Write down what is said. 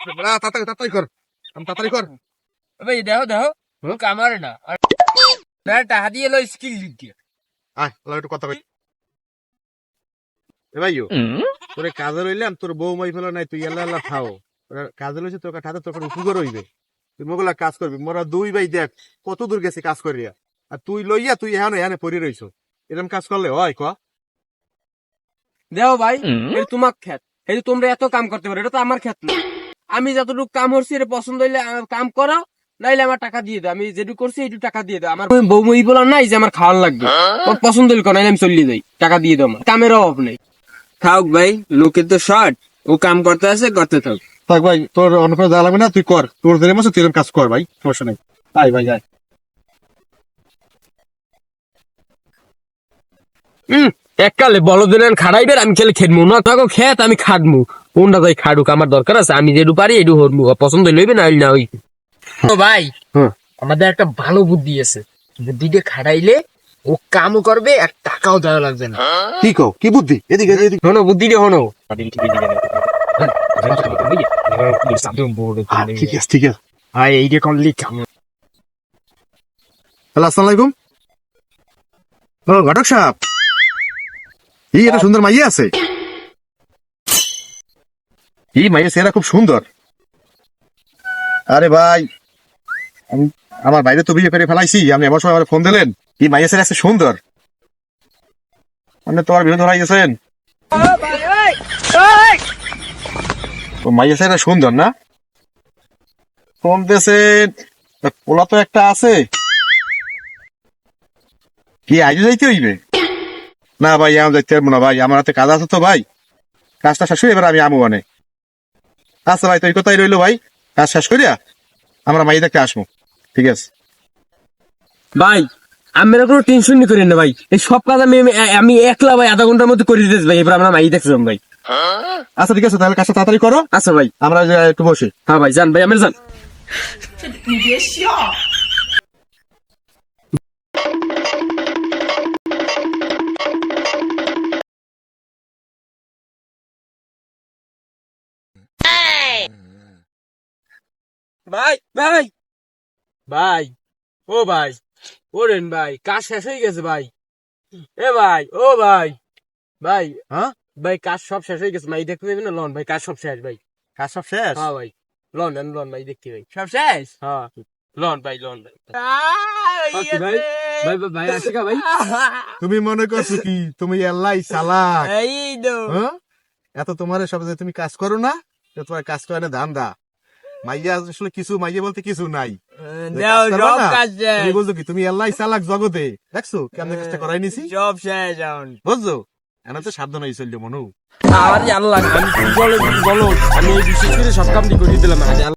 তাড়াতাড়ি তাড়াতাড়ি কর। আমি তাড়াতাড়ি কর। ভাই দেখো দেখো হুম? না। আর না টাকা স্কিল দিক দিয়ে। আয় ওলা একটু কথা কই। এ ভাইও তোরে কাজে রইলাম তোর বউ মাই ফেলা নাই তুই খাও কাজে লইছে তোর তোর উপকার হইবে। তুই মোগলা কাজ করবি। মোরা দুই ভাই দেখ কত দূর গেছে কাজ করিয়া। আর তুই লইয়া তুই এখানে এখানে পড়ে রইছ। এরকম কাজ করলে হয় ক? দেখো ভাই তোমার ক্ষেত। এই তোমরা এত কাম করতে পারো এটা তো আমার ক্ষেত না। আমি যতটুকু কাম করছি এটা পছন্দ হইলে কাম করো নাইলে আমার টাকা দিয়ে দাও। আমি যেটুকু করছি এইটু টাকা দিয়ে দাও। আমার বউ মই বলার নাই যে আমার খাওয়ার লাগবে। ওর পছন্দ হইলে কোনো আমি চলিয়ে যাই। টাকা দিয়ে দাও আমার। কামের অভাব নেই। থাক ভাই লোকে তো শর্ট ও কাম করতে আছে করতে থাক। থাক ভাই তোর অন্য কোনো দেওয়া লাগবে না তুই কর। তোর দেরে মাসে তুই কাজ কর ভাই সমস্যা নেই। আয় ভাই আয়। হুম এককালে বলদিন খাড়াইবের আমি খেলে খেদমু। না থাকো খেত আমি খাটমু কোনটা তাই খাড়ুক আমার দরকার আছে। আমি যেটু পারি এটু হরমু। পছন্দ লইবে না না ওই ও ভাই। আমাদের একটা ভালো বুদ্ধি আছে। বুদ্ধিটা খাড়াইলে ও কামও করবে আর টাকাও দেওয়া লাগবে না। কি কও? কি বুদ্ধি? এদিকে এদিকে হনো বুদ্ধিটা হনো হ্যাঁ, ঠিক আছে ঠিক আছে। ভাই এইটা করলি কাম হ্যালো আসসালামু আলাইকুম। ও ঘটক সাহেব। এই এটা সুন্দর মাইয়া আছে। এই মাইয়া সেরা খুব সুন্দর। আরে ভাই, আমি আমার বাইরে তো বিয়ে করে ফেলাইছি, আপনি এমন সময় আমার ফোন দিলেন, এই সেরা আছে সুন্দর। আপনি তোমার হারাই গেছেন ও মাইয়া সেরা সুন্দর না? ফোন দিয়েছেন পোলা তো একটা আছে। কি আজও যাইতে হইবে? না ভাই আমি যাইতে পারব না ভাই, আমার হাতে কাজ আছে তো ভাই। কাজটা শেষ এবার আমি আমু অনেক আচ্ছা ভাই তো কোথায় কথাই রইল ভাই। কাজ শেষ করিয়া আমরা মাই দেখতে আসব। ঠিক আছে? ভাই আমি কোনো টেনশন নি করেন না ভাই। এই সব কাজ আমি আমি- আমি একলা ভাই আধা ঘণ্টার মধ্যে করে দিতেছি ভাই। এবার আমরা মাই দেখছিলাম ভাই। আচ্ছা ঠিক আছে তাহলে কাজটা তাড়াতাড়ি করো। আচ্ছা ভাই। আমরা একটু বসি। হ্যাঁ ভাই যান ভাই আমি যান। ভাই ভাই। ভাই ও ভাই ও রেন ভাই কাজ শেষ হয়ে গেছে ভাই। এ ভাই ও ভাই ভাই হ্যাঁ? ভাই কাজ সব শেষ হয়ে গেছে। ভাই দেখতে দেবেন না? লন ভাই কাজ সব শেষ ভাই। কাজ সব শেষ? হ্যাঁ ভাই। লন লন লন ভাই দেখতে ভাই সব শেষ? হ্যাঁ। লন ভাই লন ভাই। ভাই ভাই ভাই, কা ভাই। তুমি মনে করছ কি? তুমি এল্লাই চালাক। এই দো হ্যাঁ? এত তোমার সব যে তুমি কাজ করো না তো তোমার কাজ করে ধান দা মাইয়া আসলে কিছু মাইয়া বলতে কিছু নাই। বলছো কি তুমি এল্লাই চালাক জগতে। দেখছ কেমন কাজটা করাই নিছি? সব শেষ বুঝছ? এনা তো সাবধান হয়ে চলল মনু। আর আল্লাহ আমি বলো বলো? আমি বিশেষ করে সব কামটি দিলাম